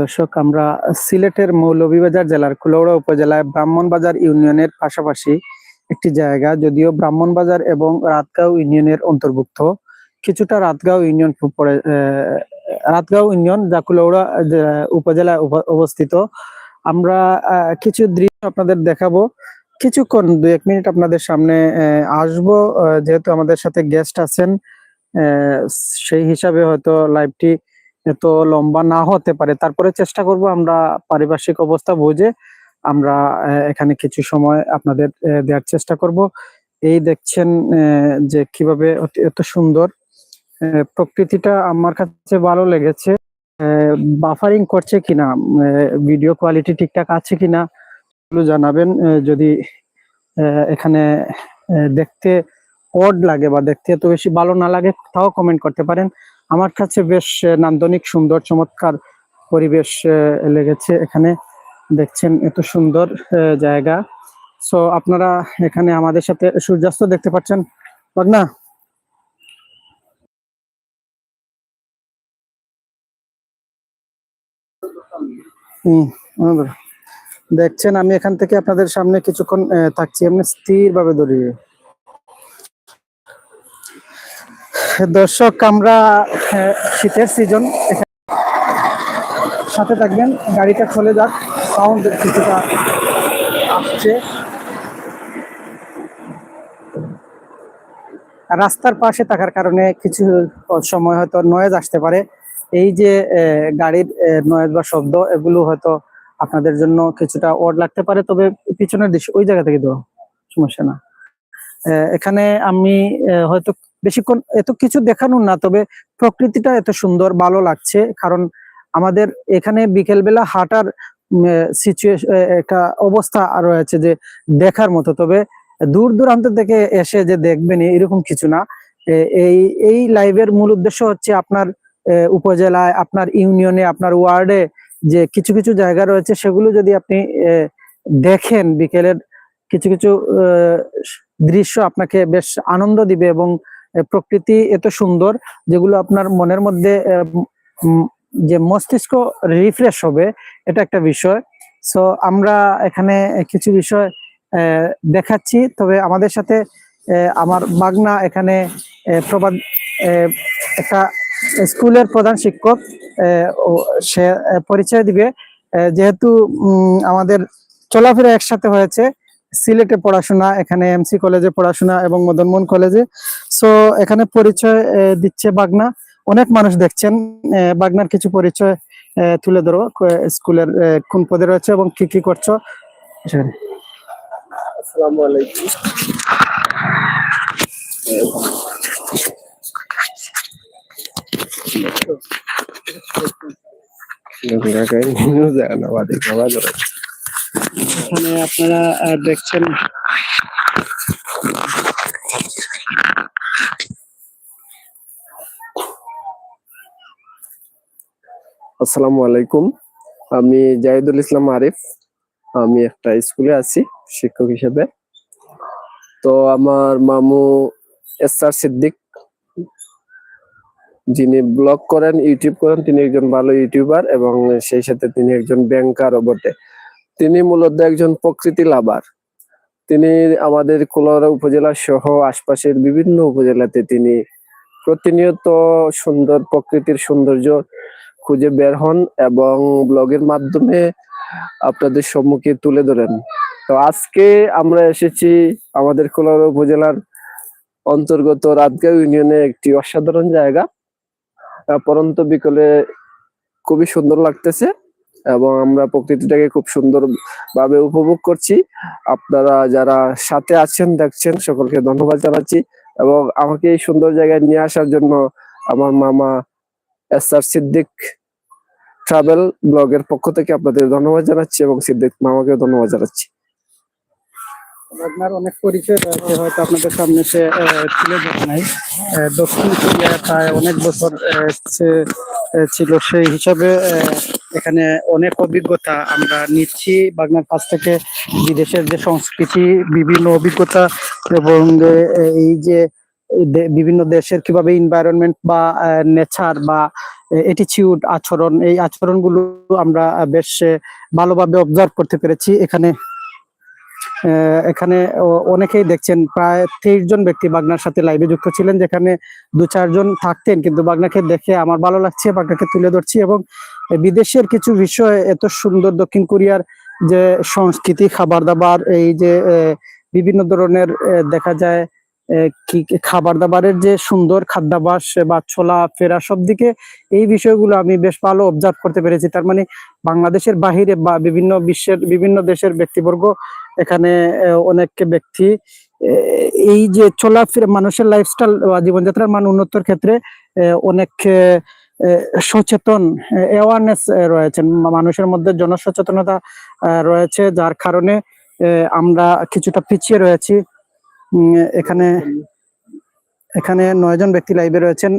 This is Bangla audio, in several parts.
দর্শক, আমরা সিলেটের মৌলভীবাজার জেলার কুলৌড়া উপজেলায় ব্রাহ্মণবাজার ইউনিয়নের পাশাপাশি একটি জায়গা, যদিও ব্রাহ্মণবাজার এবং রাতগাঁও ইউনিয়নের অন্তর্ভুক্ত। কিছুটা রাতগাঁও ইউনিয়ন পড়ে রাতগাঁও ইউনিয়ন যা কুলৌড়া উপজেলায় অবস্থিত। আমরা কিছু দৃশ্য আপনাদের দেখাবো। কিছুক্ষণ দুই এক মিনিট আপনাদের সামনে আসব। যেহেতু আমাদের সাথে গেস্ট আছেন সেই হিসাবে হয়তো লাইভটি এত লম্বা না হতে পারে। তারপরে চেষ্টা করব আমরা পারিপার্শ্বিক অবস্থা বুঝে আমরা এখানে কিছু সময় আপনাদের দেওয়ার চেষ্টা করব। এই দেখছেন যে কীভাবে এত সুন্দর প্রকৃতিটা আমার কাছে ভালো লেগেছে। বাফারিং করছে কিনা ভিডিও কোয়ালিটি ঠিকঠাক আছে কিনা জানাবেন যদি এখানে দেখতে অড লাগে বা দেখতে এত বেশি ভালো না লাগে, তাও কমেন্ট করতে পারেন। আমার কাছে বেশ নান্দনিক, সুন্দর, চমৎকার পরিবেশ লেগেছে এখানে। দেখছেন এত সুন্দর জায়গা। সো, আপনারা এখানে আমাদের সাথে সূর্যাস্ত দেখতে পাচ্ছেন না দেখছেন, আমি এখান থেকে আপনাদের সামনে কিছুক্ষণ থাকছি। এমনি স্থির ভাবে দৌড়িয়ে। দর্শক, আমরা শীতের সিজন সাথে থাকবেন, গাড়িটা চলে যাক সাউন্ড কিছুটা আসছে। রাস্তার পাশে থাকার কারণে কিছু সময় হয়তো নয়েজ আসতে পারে। এই যে গাড়ির নয়েজ বা শব্দ, এগুলো হয়তো আপনাদের জন্য কিছুটা ওড লাগতে পারে, তবে পিছনের দৃশ্য, ওই জায়গা থেকে দেওয়া, সমস্যা না। এখানে আমি হয়তো বেশিক্ষণ এত কিছু দেখানো না, তবে প্রকৃতিটা এত সুন্দর, ভালো লাগছে। কারণ আমাদের এখানে বিকেলবেলা হাঁটার সিচুয়েশন একটা অবস্থা রয়েছে যে দেখার মতো। তবে দূর দূরান্ত থেকে এসে যে দেখবেন এরকম কিছু না। এই এই লাইভের মূল উদ্দেশ্য হচ্ছে আপনার উপজেলায়, আপনার ইউনিয়নে আপনার ওয়ার্ডে যে কিছু কিছু জায়গা রয়েছে, সেগুলো যদি আপনি দেখেন বিকেলের কিছু কিছু দৃশ্য আপনাকে বেশ আনন্দ দিবে এবং প্রকৃতি এত সুন্দর যেগুলো আপনার মনের মধ্যে যে মস্তিষ্ক রিফ্রেশ হবে, এটা একটা বিষয়। সো আমরা এখানে কিছু বিষয় দেখাচ্ছি। তবে আমাদের সাথে আমার বাগনা এখানে প্রবাদ একটা স্কুলের প্রধান শিক্ষক সে পরিচয় দিবে। যেহেতু আমাদের চলাফেরা একসাথে হয়েছে সিলেটে পড়াশোনা এখানে এমসি কলেজে পড়াশোনা এবং মদনমোহন কলেজে। সো এখানে পরিচয় আহ, দিচ্ছে বাগনা। অনেক মানুষ দেখছেন আহ, বাগনার কিছু পরিচয় আহ, তুলে ধরো স্কুলের আহ, কোন পদে রয়েছে এবং কি কি করছ। আসসালামু আলাইকুম। এখানে আপনারা দেখছেন। আসসালামু আলাইকুম। আমি জাহিদুল ইসলাম আরিফ। আমি একটা স্কুলে আছি, শিক্ষক হিসেবে। তো আমার মামু এস আর সিদ্দিক, যিনি ব্লগ করেন, ইউটিউব করেন, তিনি একজন ভালো ইউটিউবার এবং সেই সাথে তিনি একজন ব্যাংকারও বটে। তিনি মূলত একজন প্রকৃতি লাভার। তিনি আমাদের কুলাউড়া উপজেলা সহ আশপাশের বিভিন্ন উপজেলাতে তিনি প্রতিনিয়ত সুন্দর প্রকৃতির সৌন্দর্য খুঁজে বের হন এবং ব্লগের মাধ্যমে আপনাদের সম্মুখে তুলে ধরেন। তো আজকে আমরা এসেছি আমাদের কোলাউড়া উপজেলার অন্তর্গত রাতগাঁও ইউনিয়নে একটি অসাধারণ জায়গা। পরন্ত বিকেলে খুবই সুন্দর লাগতেছে। এবং আমরা প্রকৃতিটাকে খুব সুন্দর ভাবে উপভোগ করছি। আপনারা যারা সাথে আছেন, দেখছেন, সকলকে ধন্যবাদ জানাচ্ছি এবং আমাকে এই সুন্দর জায়গায় নিয়ে আসার জন্য আমার মামা এস আর সিদ্দিক ট্রাভেল ব্লগের পক্ষ থেকে আপনাদের ধন্যবাদ জানাচ্ছি এবং সিদ্দিক মামাকে ধন্যবাদ জানাচ্ছি। আপনার অনেক পরিচয় হয়তো আপনাদের সামনে সে দক্ষিণ কোরিয়ায় প্রায় অনেক বছর ছিল সেই হিসাবে এখানে অনেক অভিজ্ঞতা আমরা নিচ্ছি বাগনার কাছ থেকে বিদেশের যে সংস্কৃতি, বিভিন্ন অভিজ্ঞতা এবং এই যে বিভিন্ন দেশের কীভাবে এনভায়রনমেন্ট বা নেচার বা এটিচিউড আচরণ, এই আচরণগুলো আমরা বেশ ভালোভাবে অবজার্ভ করতে পেরেছি। এখানে এখানে অনেকেই দেখছেন, প্রায় তেইশ জন ব্যক্তি বাগনার সাথে লাইভে যুক্ত ছিলেন, যেখানে দু চারজন থাকতেন, কিন্তু বাগনাকে দেখে আমার ভালো লাগছে, বাগনাকে তুলে ধরছি এবং বিদেশের কিছু বিষয় এত সুন্দর দক্ষিণ কোরিয়ার যে সংস্কৃতি খাবার দাবার এই যে বিভিন্ন ধরনের দেখা যায় কি খাবার দাবারের যে সুন্দর খাদ্যাভাস বা ছোলা, ফেরা সব দিকে এই বিষয়গুলো আমি বেশ ভালো অবজার্ভ করতে পেরেছি। তার মানে বাংলাদেশের বাহিরে বা বিভিন্ন বিশ্বের, বিভিন্ন দেশের ব্যক্তিবর্গ এখানে অনেক ব্যক্তি এই যে চলাফেরা, মানুষের লাইফস্টাইল বা জীবনযাত্রার মান উন্নতর ক্ষেত্রে অনেক সচেতন অ্যাওয়ারনেস রয়েছেন। মানুষের মধ্যে জনসচেতনতা রয়েছে, যার কারণে আমরা কিছুটা পিছিয়ে রয়েছি। এখানে এখানে নয়জন ব্যক্তি লাইভে রয়েছেন।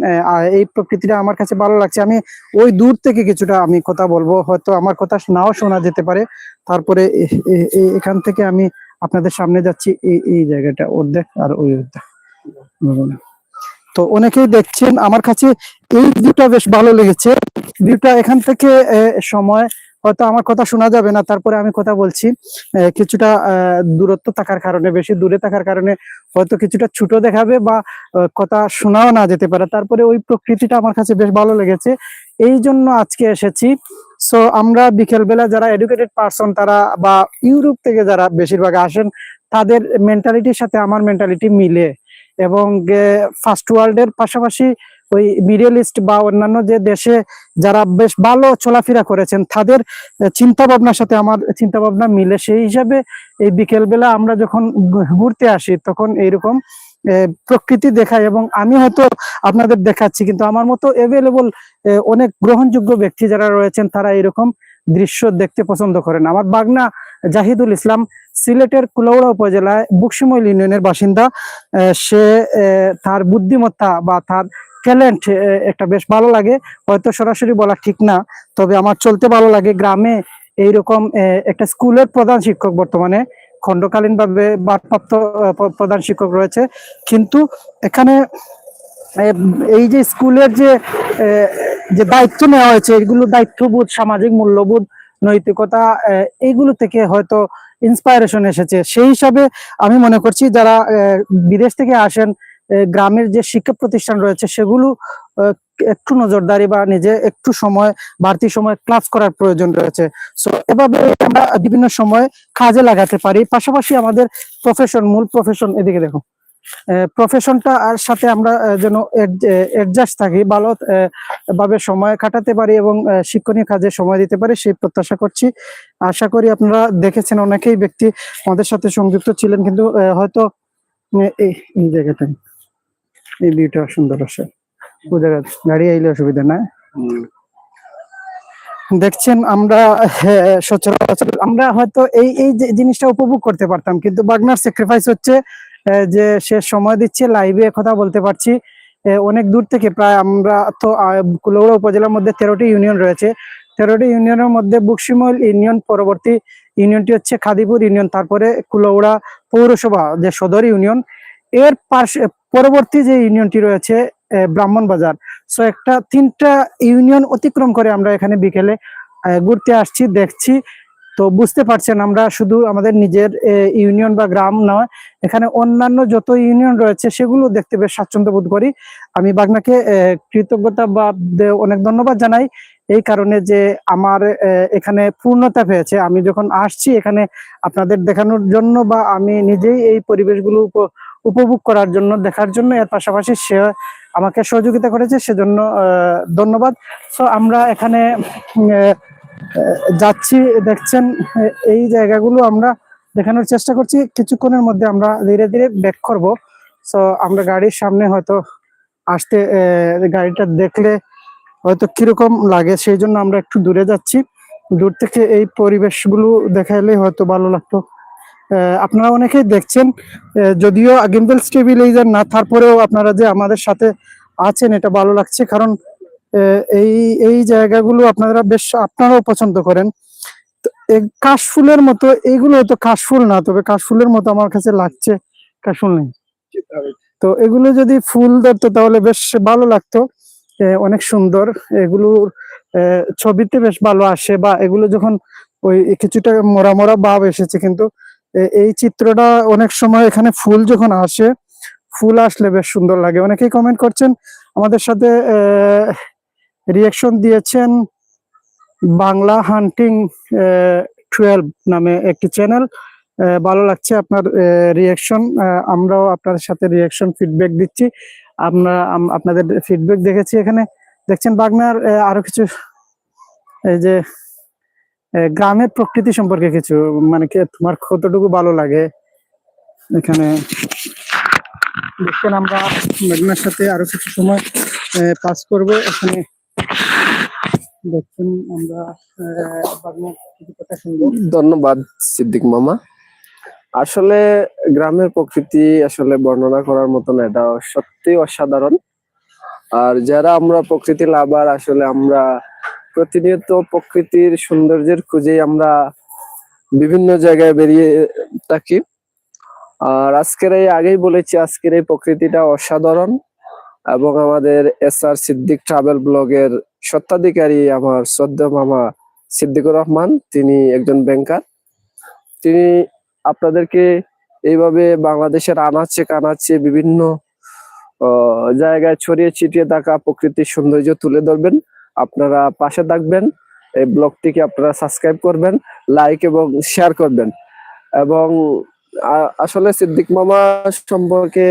এই প্রকৃতিটা আমার কাছে ভালো লাগছে। আমি ওই দূর থেকে কিছুটা আমি কথা বলব। হয়তো আমার কথা নাও শোনা যেতে পারে। তারপরে এখান থেকে আমি আপনাদের সামনে যাচ্ছি। এই এই জায়গাটা অর্ধেক আর ওই অর্ধেক? তো অনেকেই দেখছেন, আমার কাছে এই ভিউটা বেশ ভালো লেগেছে। ভিউটা এখান থেকে সময়, হয়তো আমার কথা শোনা যাবে না, তারপরে আমি কথা বলছি। কিছুটা দূরত্ব থাকার কারণে, বেশি দূরে থাকার কারণে হয়তো কিছুটা ছোট দেখাবে বা কথা শোনাও না যেতে পারে। তারপরে ওই প্রকৃতিটা আমার কাছে বেশ ভালো লেগেছে। এই জন্য আজকে এসেছি। সো, আমরা বিকেলবেলা যারা এডুকেটেড পার্সন, তারা বা ইউরোপ থেকে যারা বেশিরভাগ আসেন, তাদের মেন্টালিটির সাথে আমার মেন্টালিটি মিলে। এবং ফার্স্ট ওয়ার্ল্ডের পাশাপাশি ওই মিডল ইস্ট বা অন্যান্য যে দেশে যারা বেশ ভালো চলাফেরা করেছেন, তাদের চিন্তা ভাবনার সাথে আমার চিন্তা ভাবনা মিলে। সেই হিসাবে এই বিকেলবেলা আমরা যখন ঘুরতে আসি, তখন এইরকম প্রকৃতি দেখায় এবং আমি হয়তো আপনাদের দেখাচ্ছি, কিন্তু আমার মতো অ্যাভেলেবল অনেক গ্রহণযোগ্য ব্যক্তি যারা রয়েছেন, তারা এরকম দৃশ্য দেখতে পছন্দ করেন। আমার বাগনা জাহিদুল ইসলাম সিলেটের কুলাউড়া উপজেলায় বুকসিমইল ইউনিয়নের বাসিন্দা সে তার বুদ্ধিমত্তা বা তার ট্যালেন্ট একটা বেশ ভালো লাগে। হয়তো সরাসরি বলা ঠিক না, তবে আমার চলতে ভালো লাগে। গ্রামে এইরকম একটা স্কুলের প্রধান শিক্ষক বর্তমানে। খণ্ডকালীন ভাবে ভারপ্রাপ্ত প্রধান শিক্ষক রয়েছে। কিন্তু এখানে এই যে স্কুলের যে যে দায়িত্ব নেওয়া হয়েছে, এগুলো দায়িত্ববোধ, সামাজিক মূল্যবোধ, নৈতিকতা এইগুলো থেকে হয়তো ইন্সপায়ারেশন এসেছে। সেই হিসাবে আমি মনে করছি যারা বিদেশ থেকে আসেন গ্রামের যে শিক্ষা প্রতিষ্ঠান রয়েছে সেগুলো একটু নজরদারি বা নিজে একটু সময়, বাড়তি সময় ক্লাস করার প্রয়োজন রয়েছে। সো এভাবে আমরা বিভিন্ন সময় কাজে লাগাতে পারি। পাশাপাশি আমাদের প্রফেশন মূল প্রফেশন এদিকে দেখো প্রফেশনটা আর সাথে আমরা যেন অ্যাডজাস্ট থাকি ভালো ভাবে সময় কাটাতে পারি এবং শিক্ষণীয় কাজে সময় দিতে পারি সেই প্রত্যাশা করছি। আশা করি আপনারা দেখেছেন অনেকেই ব্যক্তি আমাদের সাথে সংযুক্ত ছিলেন কিন্তু হয়তো এই জায়গাটা এই ভিউটা সুন্দর আছে। ওই গেছে গাড়ি আইলে অসুবিধা না দেখছেন আমরা সচরাচর আমরা হয়তো এই এই জিনিসটা উপভোগ করতে পারতাম কিন্তু বাগনার স্যাক্রিফাইস হচ্ছে যে সে সময় দিচ্ছে লাইভে কথা বলতে পারছি। অনেক দূর থেকে প্রায় আমরা তো কুলৌড়া উপজেলার মধ্যে তেরোটি ইউনিয়ন রয়েছে। তেরোটি ইউনিয়নের মধ্যে বুকসিমল ইউনিয়ন পরবর্তী ইউনিয়নটি হচ্ছে খাদিপুর ইউনিয়ন তারপরে কুলৌড়া পৌরসভা, যে সদর ইউনিয়ন এর পাশে পরবর্তী যে ইউনিয়নটি রয়েছে ব্রাহ্মণ বাজার। সো একটা তিনটা ইউনিয়ন অতিক্রম করে আমরা এখানে বিকেলে ঘুরতে আসছি, দেখছি। তো বুঝতে পারছেন আমরা শুধু আমাদের নিজের ইউনিয়ন বা গ্রাম নয়, এখানে অন্যান্য যত ইউনিয়ন রয়েছে সেগুলো দেখতে বেশ স্বাচ্ছন্দ্য বোধ করি। আমি বাগনাকে কৃতজ্ঞতা বা অনেক ধন্যবাদ জানাই এই কারণে যে আমার এখানে পূর্ণতা পেয়েছে। আমি যখন আসছি এখানে আপনাদের দেখানোর জন্য বা আমি নিজেই এই পরিবেশগুলো উপ- উপভোগ করার জন্য, দেখার জন্য, এর পাশাপাশি সে আমাকে সহযোগিতা করেছে, সেজন্য ধন্যবাদ। সো আমরা এখানে যাচ্ছি, দেখছেন, এই জায়গাগুলো আমরা দেখানোর চেষ্টা করছি। কিছুক্ষণের মধ্যে আমরা ধীরে ধীরে ব্যাক করব। সো আমরা গাড়ির সামনে হয়তো আসতে গাড়িটা দেখলে হয়তো কীরকম লাগে, সেই জন্য আমরা একটু দূরে যাচ্ছি। দূর থেকে এই পরিবেশগুলো দেখাইলে হয়তো ভালো লাগতো। আপনারা অনেকেই দেখছেন যদিও গিম্বল স্টেবিলাইজার না, তারপরেও আপনারা যে আমাদের সাথে আছেন, এটা ভালো লাগছে। কারণ এই এই জায়গাগুলো আপনারা বেশ, আপনারাও পছন্দ করেন। কাশফুলের মতো এইগুলো তো কাশফুল না, তবে কাশফুলের মতো আমার কাছে লাগছে, কাশফুল নেই। তো এগুলো যদি ফুল ধরতো তাহলে বেশ ভালো লাগতো। অনেক সুন্দর এগুলোর ছবিতে বেশ ভালো আসে বা এগুলো যখন ওই কিছুটা মরা মরা ভাব এসেছে কিন্তু এই চিত্রটা অনেক সময় এখানে ফুল যখন আসে, ফুল আসলে বেশ সুন্দর লাগে। অনেকেই কমেন্ট করছেন আমাদের সাথে রিয়াকশন দিয়েছেন বাংলা হান্টিং টুয়েলভ নামে একটি চ্যানেল ভালো লাগছে আপনার রিয়াকশন আমরাও আপনার সাথে রিয়াকশন ফিডব্যাক দিচ্ছি। আমরা আপনাদের ফিডব্যাক দেখেছি এখানে। দেখছেন বাগনার আরও কিছু, এই যে গ্রামের প্রকৃতি সম্পর্কে কিছু মানে কি, তোমার কতটুকু ভালো লাগে? এখানে দেখছেন আমরা মেঘনার সাথে আরও কিছু সময় পাস করব। এখানে দেখছেন আমরা ধন্যবাদ, সিদ্দিক মামা। আসলে গ্রামের প্রকৃতি আসলে বর্ণনা করার মতন এটা সত্যি অসাধারণ। আর যারা আমরা প্রকৃতি লাভার, আসলে আমরা প্রতিনিয়ত প্রকৃতির সৌন্দর্যের খুঁজে আমরা বিভিন্ন জায়গায় বেরিয়ে থাকি। আর আজকের এই, আগেই বলেছি, আজকের এই প্রকৃতিটা অসাধারণ। এবং আমাদের এস আর সিদ্দিক ট্রাভেল ব্লগের স্বত্বাধিকারী আমার শ্রদ্ধা মামা সিদ্দিকুর রহমান, তিনি একজন ব্যাংকার তিনি আপনাদেরকে এইভাবে বাংলাদেশের আনাচে কানাচে বিভিন্ন জায়গায় ছড়িয়ে ছিটিয়ে থাকা প্রকৃতির সৌন্দর্য তুলে ধরবেন। আপনারা পাশে থাকবেন, এই ব্লগটিকে আপনারা সাবস্ক্রাইব করবেন লাইক এবং শেয়ার করবেন। এবং আসলে সিদ্দিক মামা সম্পর্কে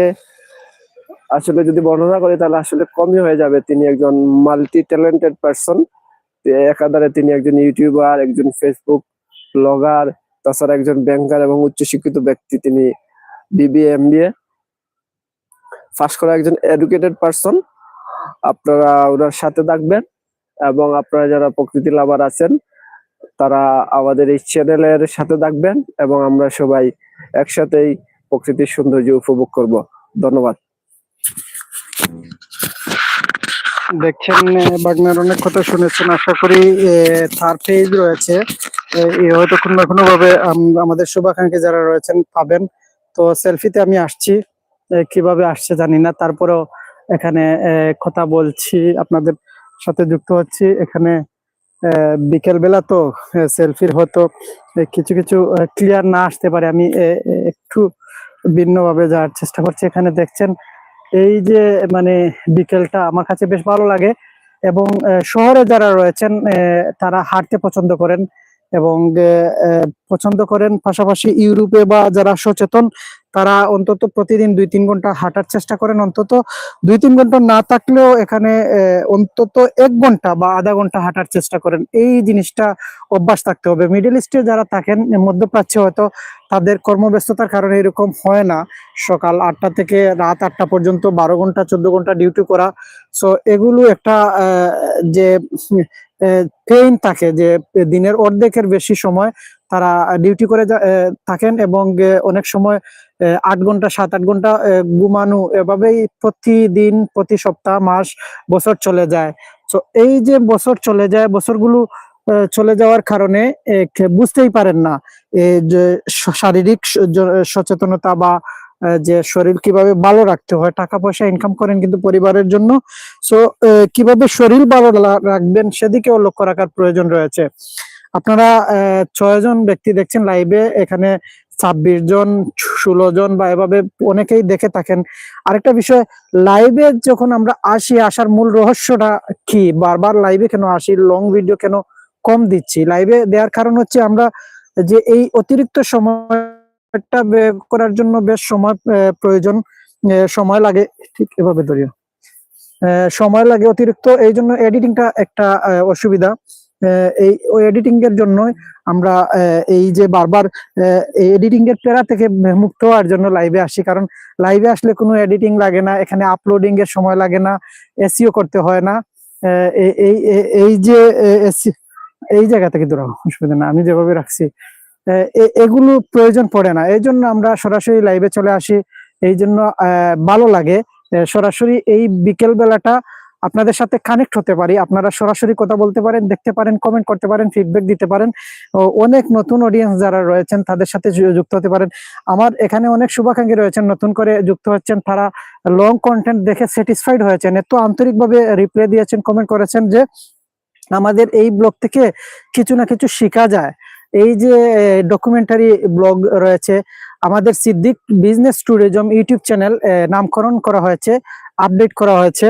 আসলে যদি বর্ণনা করি, তাহলে আসলে কমই হয়ে যাবে। তিনি একজন মাল্টি ট্যালেন্টেড পারসন একাধারে তিনি একজন ইউটিউবার একজন ফেসবুক ব্লগার তাছাড়া একজন ব্যাংকার এবং উচ্চশিক্ষিত ব্যক্তি। তিনি বিবিএ এমবিএ পাস করা একজন এডুকেটেড পারসন আপনারা ওনার সাথে থাকবেন এবং আপনারা যারা প্রকৃতি লাভার আছেন, তারা আমাদের এই চ্যানেলের সাথে থাকবেন এবং আমরা সবাই একসাথেই প্রকৃতির সৌন্দর্য উপভোগ করব। ধন্যবাদ। দেখছেন বাগনার অনেক কথা শুনেছেন। আশা করি তার পেজ রয়েছে। হয়তো কোনো না কোনো ভাবে আমাদের শুভাকাঙ্ক্ষী যারা রয়েছেন পাবেন। তো সেলফিতে আমি আসছি। কীভাবে আসছে জানি না। তারপরেও এখানে কথা বলছি, আপনাদের সাথে যুক্ত হচ্ছি। এখানে বিকেল বেলা তো সেলফির হয়তো কিছু কিছু ক্লিয়ার না আসতে পারে। আমি একটু ভিন্নভাবে যাওয়ার চেষ্টা করছি। এখানে দেখছেন এই যে মানে বিকেলটা আমার কাছে বেশ ভালো লাগে এবং শহরে যারা রয়েছেন তারা হাঁটতে পছন্দ করেন এবং পছন্দ করেন। পাশাপাশি ইউরোপে বা যারা সচেতন তারা অন্তত প্রতিদিন দুই তিন ঘণ্টা হাঁটার চেষ্টা করেন। অন্তত দুই তিন ঘণ্টা না থাকলেও এখানে অন্তত এক ঘণ্টা বা আধা ঘণ্টা হাঁটার চেষ্টা করেন। এই জিনিসটা অভ্যাস থাকতে হবে। মিডল ইস্টে যারা থাকেন মধ্যপ্রাচ্যে হয়তো তাদের কর্মব্যস্ততার কারণে এরকম হয় না। সকাল আটটা থেকে রাত আটটা পর্যন্ত বারো ঘণ্টা, চোদ্দ ঘণ্টা ডিউটি করা। সো এগুলো একটা যে পেইন থাকে যে, দিনের অর্ধেকের বেশি সময় তারা ডিউটি করে থাকেন এবং অনেক সময় আট ঘণ্টা, সাত, আট ঘণ্টা ঘুমানো, এভাবেই প্রতিদিন, প্রতি সপ্তাহ, মাস, বছর চলে যায়। তো এই যে বছর চলে যায়, বছরগুলো চলে যাওয়ার কারণে বুঝতেই পারেন না যে শারীরিক সচেতনতা বা যে শরীর কীভাবে ভালো রাখতে হয় টাকা পয়সা ইনকাম করেন কিন্তু পরিবারের জন্য। সো কীভাবে শরীর ভালো রাখবেন, সেদিকেও লক্ষ্য রাখার প্রয়োজন রয়েছে। আপনারা ছয়জন ব্যক্তি দেখছেন লাইভে এখানে ছাব্বিশ জন, ষোলো জন বা এভাবে অনেকেই দেখে থাকেন। আরেকটা বিষয় লাইভে যখন আমরা আসি, আসার মূল রহস্যটা কি? বারবার লাইভে কেন আসি? লং ভিডিও কেন কম দিচ্ছি? লাইভে দেওয়ার কারণ হচ্ছে আমরা যে এই অতিরিক্ত সময়টা করার জন্য বেশ সময় প্রয়োজন সময় লাগে। ঠিক এভাবে ধরিও। সময় লাগে অতিরিক্ত এই জন্য এডিটিংটা একটা অসুবিধা। এই, ওই এডিটিং এর জন্য আমরা এই যে বারবার এডিটিং এর প্যারা থেকে মুক্ত হওয়ার জন্য লাইভে আসি। কারণ লাইভে আসলে কোনো এডিটিং লাগে না, এখানে আপলোডিং এর সময় লাগে না এসিও করতে হয় না। এই- এই যে এসি এই জায়গা থেকে ধরো অসুবিধা না, আমি যেভাবে রাখছি। এগুলো প্রয়োজন পড়ে না, এই জন্য আমরা সরাসরি লাইভে চলে আসি। এই জন্য ভালো লাগে সরাসরি এই বিকেল বেলাটা আপনাদের সাথে কানেক্ট হতে পারি। আপনারা সরাসরি কথা বলতে পারেন, দেখতে পারেন কমেন্ট করতে পারেন ফিডব্যাক দিতে পারেন। অনেক নতুন অডিয়েন্স যারা রয়েছেন, তাদের সাথে যুক্ত হতে পারেন। আমার এখানে অনেক শুভাকাঙ্ক্ষী রয়েছেন, নতুন করে যুক্ত হচ্ছেন। তারা লং কন্টেন্ট দেখে স্যাটিসফাইড হয়েছেন। এত আন্তরিকভাবে রিপ্লাই দিয়েছেন কমেন্ট করেছেন যে আমাদের এই ব্লগ থেকে কিছু না কিছু শেখা যায়। এই যে ডকুমেন্টারি ব্লগ রয়েছে, আমাদের Siddique business tourism YouTube channel নামকরণ করা হয়েছে। আপডেট করা হয়েছে।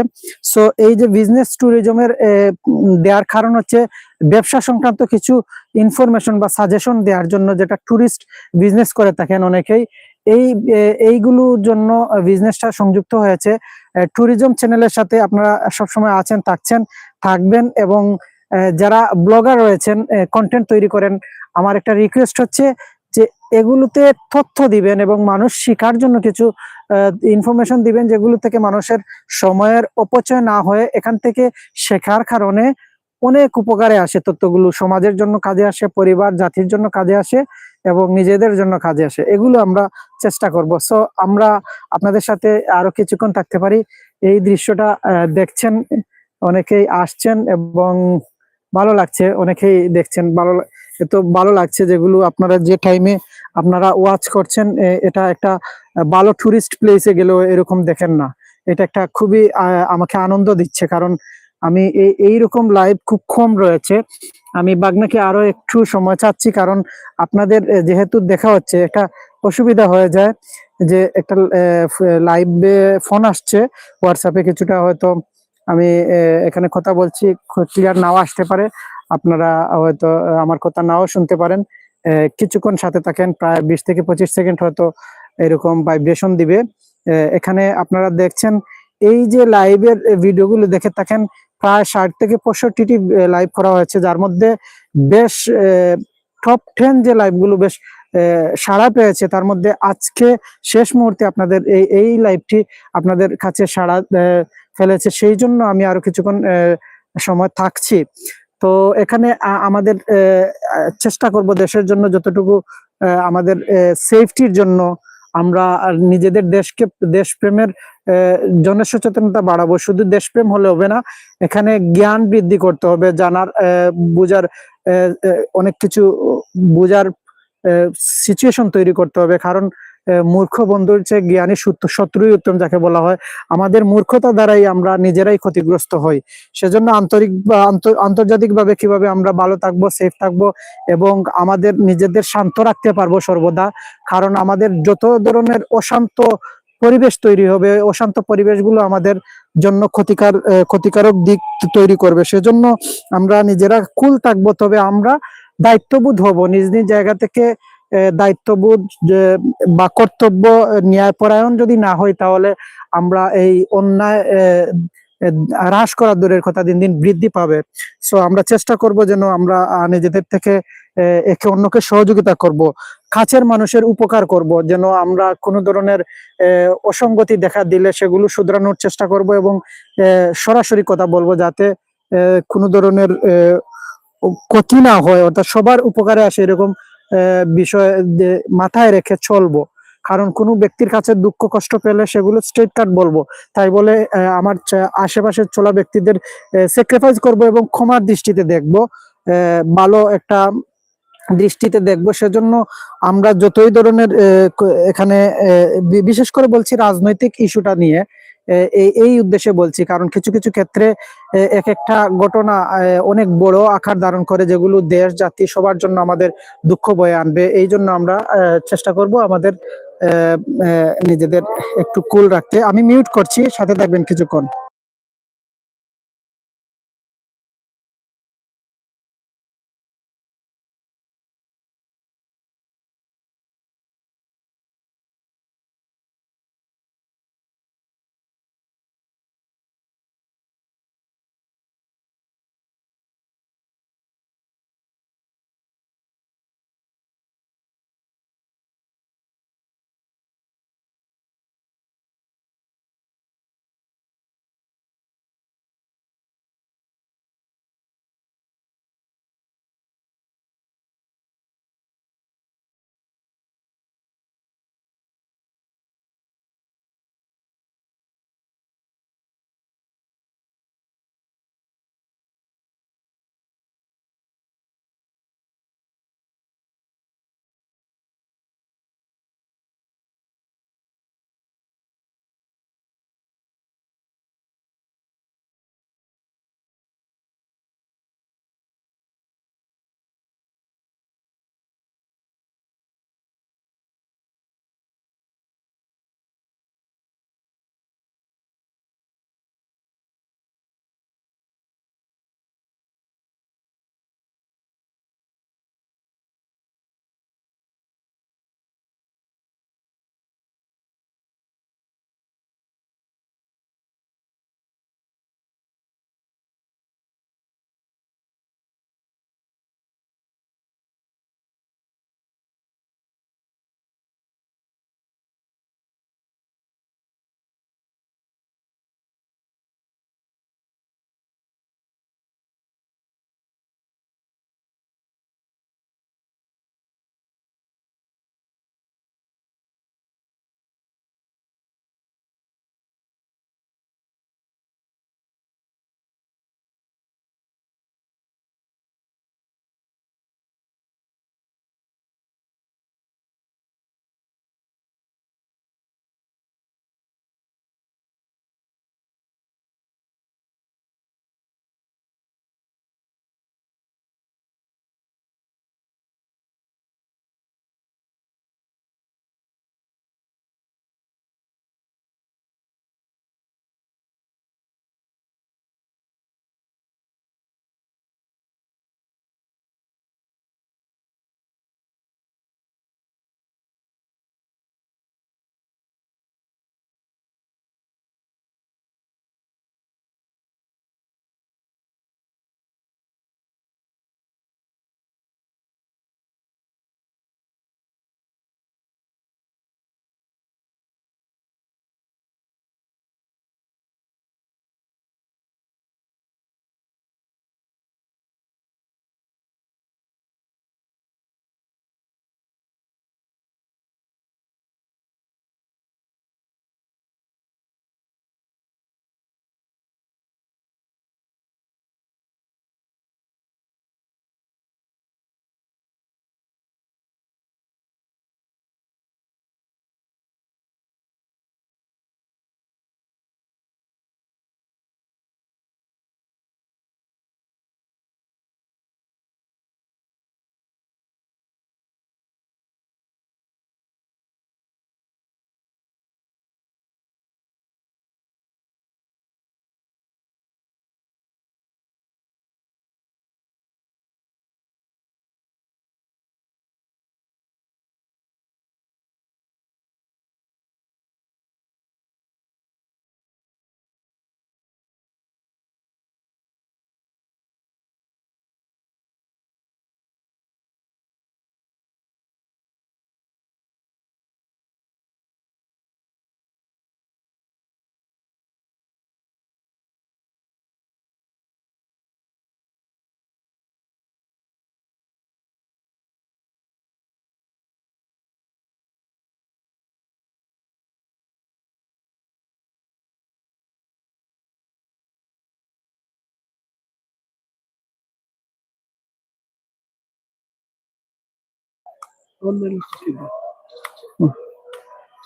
সো এই যে বিজনেস ট্যুরিজমের দেওয়ার কারণ হচ্ছে ব্যবসা সংক্রান্ত কিছু ইনফরমেশন বা সাজেশন দেওয়ার জন্য যেটা ট্যুরিস্ট বিজনেস করে থাকেন অনেকেই, এই এইগুলোর জন্য বিজনেসটা সংযুক্ত হয়েছে। ট্যুরিজম চ্যানেলের সাথে আপনারা সবসময় আছেন, থাকছেন, থাকবেন এবং যারা ব্লগার রয়েছেন কন্টেন্ট তৈরি করেন, আমার একটা রিকোয়েস্ট হচ্ছে এগুলোতে তথ্য দিবেন এবং মানুষ শেখার জন্য কিছু ইনফরমেশন দিবেন যেগুলো থেকে মানুষের সময়ের অপচয় না হয়ে এখান থেকে শেখার কারণে অনেক উপকারে আসে তথ্যগুলো। সমাজের জন্য কাজে আসে, পরিবার, জাতির জন্য কাজে আসে এবং নিজেদের জন্য কাজে আসে। এগুলো আমরা চেষ্টা করব। সো আমরা আপনাদের সাথে আরও কিছুক্ষণ থাকতে পারি। এই দৃশ্যটা দেখছেন, অনেকেই আসছেন এবং ভালো লাগছে, অনেকেই দেখছেন। ভালো এত ভালো লাগছে যেগুলো আপনারা যে টাইমে আপনারা ওয়াচ করছেন এটা একটা ভালো টুরিস্ট প্লেসে গেলেও এরকম দেখেন না। এটা একটা খুবই আমাকে আনন্দ দিচ্ছে কারণ আমি এই এইরকম লাইভ খুব কম রয়েছে। আমি বাগনাকে আরও একটু সময় চাচ্ছি কারণ আপনাদের যেহেতু দেখা হচ্ছে, একটা অসুবিধা হয়ে যায় যে একটা লাইভে ফোন আসছে হোয়াটসঅ্যাপে কিছুটা হয়তো আমি এখানে কথা বলছি ক্লিয়ার নাও আসতে পারে। আপনারা হয়তো আমার কথা নাও শুনতে পারেন। কিছুক্ষণ সাথে থাকেন, প্রায় বিশ থেকে পঁচিশ সেকেন্ড হয়তো এরকম ভাইব্রেশন দিবে। এখানে আপনারা দেখছেন, এই যে লাইভের ভিডিওগুলো দেখে থাকেন, প্রায় ষাট থেকে পঁয়ষট্টিটি লাইভ করা হয়েছে, যার মধ্যে বেশ টপ টেন যে লাইভগুলো বেশ সাড়া পেয়েছে, তার মধ্যে আজকে শেষ মুহূর্তে আপনাদের এই এই লাইভটি আপনাদের কাছে সাড়া ফেলেছে। সেই জন্য আমি আরও কিছুক্ষণ সময় থাকছি। তো এখানে আমাদের চেষ্টা করব দেশের জন্য যতটুকু আমাদের সেফটির জন্য আমরা নিজেদের দেশকে দেশপ্রেমের জনসচেতনতা বাড়াবো। শুধু দেশপ্রেম হলে হবে না এখানে জ্ঞান বৃদ্ধি করতে হবে জানার আহ, অনেক কিছু বোঝার সিচুয়েশন তৈরি করতে হবে। কারণ মূর্খ বন্ধুর চেয়ে জ্ঞানী শত্রু- শত্রুই উত্তম যাকে বলা হয়। আমাদের মূর্খতা দ্বারাই আমরা নিজেরাই ক্ষতিগ্রস্ত হই। সেজন্য আন্তরিক বা আন্তর্জাতিক ভাবে কীভাবে আমরা ভালো থাকব সেফ থাকব এবং আমাদের নিজেদের শান্ত রাখতে পারব সর্বদা। কারণ আমাদের যত ধরনের অশান্ত পরিবেশ তৈরি হবে, অশান্ত পরিবেশগুলো আমাদের জন্য ক্ষতিকার ক্ষতিকারক দিক তৈরি করবে। সেজন্য আমরা নিজেরা কুল থাকব, তবে আমরা দায়িত্ববোধ হব। নিজ নিজ জায়গা থেকে দায়িত্ববোধ যে, বা কর্তব্য ন্যায়পরায়ণ যদি না হয় তাহলে আমরা এই অন্যায় হ্রাস করা দূরের কথা দিন দিন বৃদ্ধি পাবে। সো আমরা চেষ্টা করব যেন আমরা নিজেদের থেকে একে অন্যকে সহযোগিতা করব কাছের মানুষের উপকার করব যেন আমরা কোনো ধরনের অসঙ্গতি দেখা দিলে সেগুলো শুধরানোর চেষ্টা করব এবং সরাসরি কথা বলব যাতে কোনো ধরনের ক্ষতি না হয় অর্থাৎ সবার উপকারে আসে এরকম বিষয় মাথায় রেখে চলবো। কারণ কোনো ব্যক্তির কাছে দুঃখ, কষ্ট পেলে সেগুলো স্ট্রেট কাট বলব। তাই বলে আমার আশেপাশে চলা ব্যক্তিদের স্যাক্রিফাইস করব এবং ক্ষমার দৃষ্টিতে দেখব। ভালো একটা দৃষ্টিতে দেখব। সেজন্য আমরা যতই ধরনের এখানে বিশেষ করে বলছি রাজনৈতিক ইস্যুটা নিয়ে এই উদ্দেশ্যে বলছি, কারণ কিছু কিছু ক্ষেত্রে এক একটা ঘটনা অনেক বড় আকার ধারণ করে যেগুলো দেশ, জাতি সবার জন্য আমাদের দুঃখ বয়ে আনবে। এই জন্য আমরা চেষ্টা করব আমাদের নিজেদের একটু কুল রাখতে। আমি মিউট করছি, সাথে থাকবেন কিছুক্ষণ।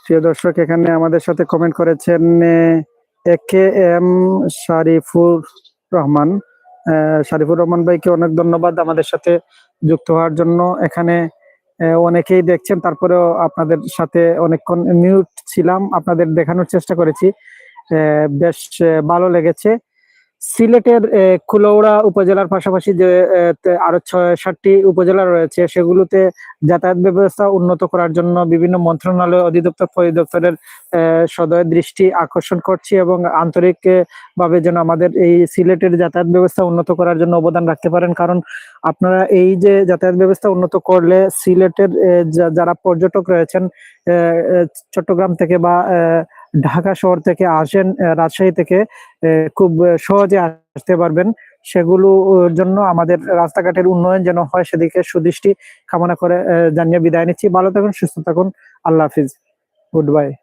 প্রিয় দর্শক, এখানে আমাদের সাথে কমেন্ট করেছেন, A K M Sharifur Rahman. Sharifur Rahman ভাইকে অনেক ধন্যবাদ আমাদের সাথে যুক্ত হওয়ার জন্য। এখানে অনেকেই দেখছেন, তারপরেও আপনাদের সাথে অনেকক্ষণ মিউট ছিলাম। আপনাদের দেখানোর চেষ্টা করেছি। বেশ ভালো লেগেছে। সিলেটের কুলাউড়া উপজেলার পাশাপাশি যে আরও ছয় সাতটি উপজেলা রয়েছে সেগুলোতে যাতায়াত ব্যবস্থা উন্নত করার জন্য বিভিন্ন মন্ত্রণালয় অধিদপ্তর পরিদপ্তরের সদয় দৃষ্টি আকর্ষণ করছি এবং আন্তরিক ভাবে যেন আমাদের এই সিলেটের যাতায়াত ব্যবস্থা উন্নত করার জন্য অবদান রাখতে পারেন। কারণ আপনারা এই যে যাতায়াত ব্যবস্থা উন্নত করলে সিলেটের যারা পর্যটক রয়েছেন চট্টগ্রাম থেকে বা আহ, ঢাকা শহর থেকে আসেন রাজশাহী থেকে খুব সহজে আসতে পারবেন। সেগুলো জন্য আমাদের রাস্তাঘাটের উন্নয়ন যেন হয় সেদিকে সুদৃষ্টি কামনা করে জানিয়ে বিদায় নিচ্ছি। ভালো থাকুন, সুস্থ থাকুন। আল্লাহ হাফিজ। Good bye.